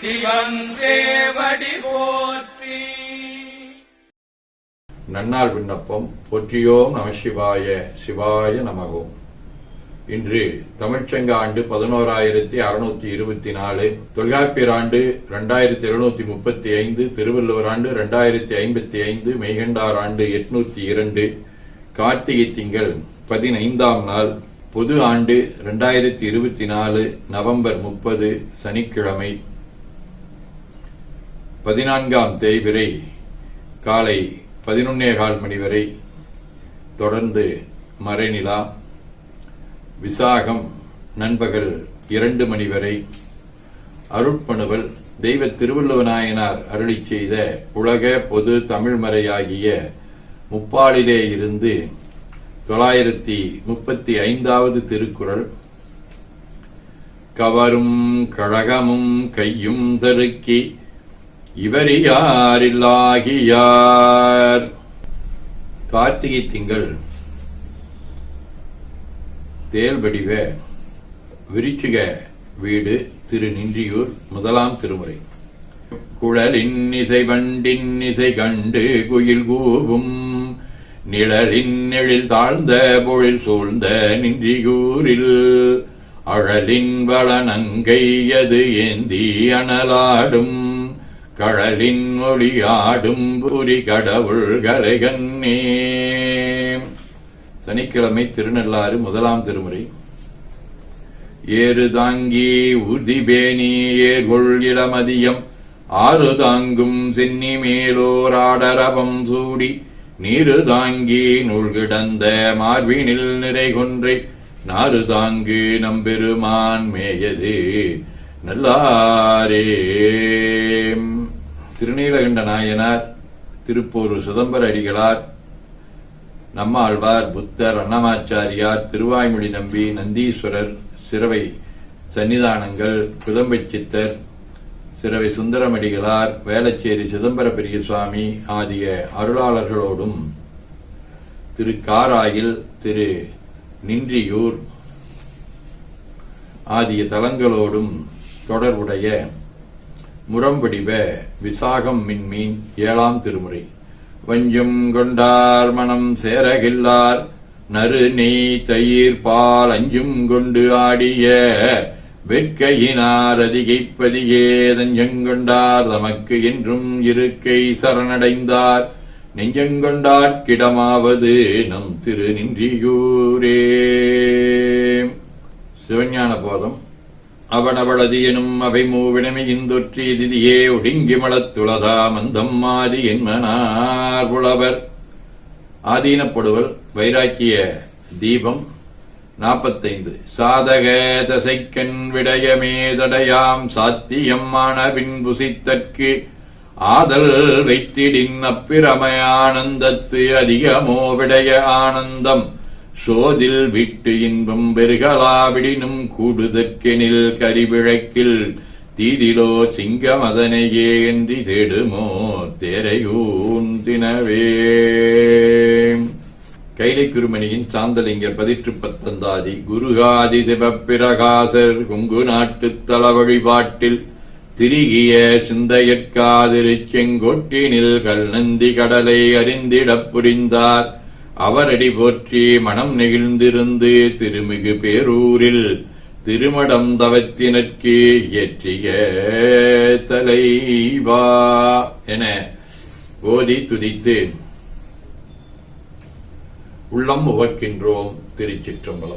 சிவன் போற்றி. நன்னாள் விண்ணப்பம் போற்றியோம் நம சிவாய சிவாய நமகோம் இன்று தமிழ்ச்சங்க ஆண்டு பதினோராயிரத்தி அறுநூத்தி இருபத்தி நாலு தொல்காப்பியர் ஆண்டு இரண்டாயிரத்தி எழுநூத்தி முப்பத்தி ஐந்து திருவள்ளுவர் ஆண்டு இரண்டாயிரத்தி ஐம்பத்தி ஐந்து மெய்கண்டார் ஆண்டு எட்நூத்தி இரண்டு கார்த்திகை திங்கள் பதினைந்தாம் நாள் பொது ஆண்டு இரண்டாயிரத்தி இருபத்தி நாலு நவம்பர் முப்பது சனிக்கிழமை. பதினான்காம் தேய்பிரை காலை பதினொன்னே கால் மணி வரை தொடர்ந்து மறைநிலா விசாகம் நண்பகல் இரண்டு மணி வரை அருட்பணுவல் தெய்வ திருவள்ளுவநாயனார் அருளி செய்த உலக பொது தமிழ்மறையாகிய முப்பாளிலே இருந்து தொள்ளாயிரத்தி முப்பத்தி ஐந்தாவது திருக்குறள் கவரும் கழகமும் கையும் தருக்கி இவரியாரில்லாகியார் கார்த்திகை திங்கள். தேல்வடிவ விருச்சிக வீடு திரு நின்றியூர் முதலாம் திருமுறை. குழலின் இசை வண்டின் இசை கண்டு குயில் கூவும். நிழலின் எழில் தாழ்ந்த பொழில் சூழ்ந்த நின்றியூரில். அழலின் வளனங்கையது ஏந்தி அனலாடும். கழலின் மொழியாடும் புரி கடவுள்களை கரைகண்ணே சனிக்கிழமை திருநள்ளாறு முதலாம் திருமுறை. ஏறு தாங்கி உதிபேணி ஏர்கொள் இளமதியம் ஆறு தாங்கும் சென்னி மேலோராடரவம் சூடி. நீரு தாங்கி நூல்கிடந்த மார்பினில் நிறை கொன்றை. நாறு தாங்கு நம்பெருமான் மேயது. நல்லாரே. திருநீலகண்ட நாயனார் திருப்பூர் சிதம்பர அடிகளார் நம்மாழ்வார் புத்தர் அன்னமாச்சாரியார் திருவாய்மொழி நம்பி நந்தீஸ்வரர் சிறவை சன்னிதானங்கள் குதம்பை சித்தர் சிறவை சுந்தரமடிகளார் வேளச்சேரி சிதம்பர பெரியசுவாமி ஆகிய அருளாளர்களோடும் திரு காராயில் திரு நின்றியூர் ஆகிய தலங்களோடும் தொடர்புடைய முரம்படிவ விசாகம் மின்மீன் ஏழாம் திருமுறை. வஞ்சம் கொண்டார் மனம் சேரகில்லார் நறு நெய் தயிர் பால் அஞ்சும் கொண்டு ஆடிய வெட்கையினார் அதிகைப்பதியே தஞ்சங்கொண்டார் தமக்கு என்றும் இருக்கை சரணடைந்தார். நெஞ்சங்கொண்டாட்கிடமாவது நம் திரு நின்றியூரே சிவஞான போதம் அவனவளது எனும் அவை மூவினமையின் தொற்றி திதியே ஒடுங்கி மலத்துளதா மந்தம் மாதி என்மனார் புலவர் ஆதீனப்படுவல் வைராக்கிய தீபம் நாற்பத்தைந்து சாதக தசைக்கண் விடயமே தடையாம் சாத்தியம் மாணவின் புசித்தற்கு ஆதல் வைத்திடின் அப்பிரமயானந்தத்து அதிகமோ விடய ஆனந்தம். சோதில் விட்டு இன்பம் பெருகலாவிடினும் கூடுதற்கெனில் கரிவிழக்கில் தீதிலோ சிங்கமதனையே என்று தேடுமோ தேரையூன் தினவே. கைலை குருமணியின் சாந்தலிங்கர் பதிற்று பத்தந்தாதி குருகாதி சிவப்பிரகாசர் கொங்கு நாட்டுத் தல வழிபாட்டில் திரிகிய சிந்தையற்காதிருச் செங்கொட்டினில் கல்நந்தி கடலை அறிந்திடப் புரிந்தார். அவரடி போற்றி மனம் நெகிழ்ந்திருந்து திருமிகு பேரூரில் திருமடம் தவத்தினற்கு இயற்றிய தலைவா என ஓதி துதித்து உள்ளம் உவக்கின்றோம் திருச்சிற்றம்பலம்.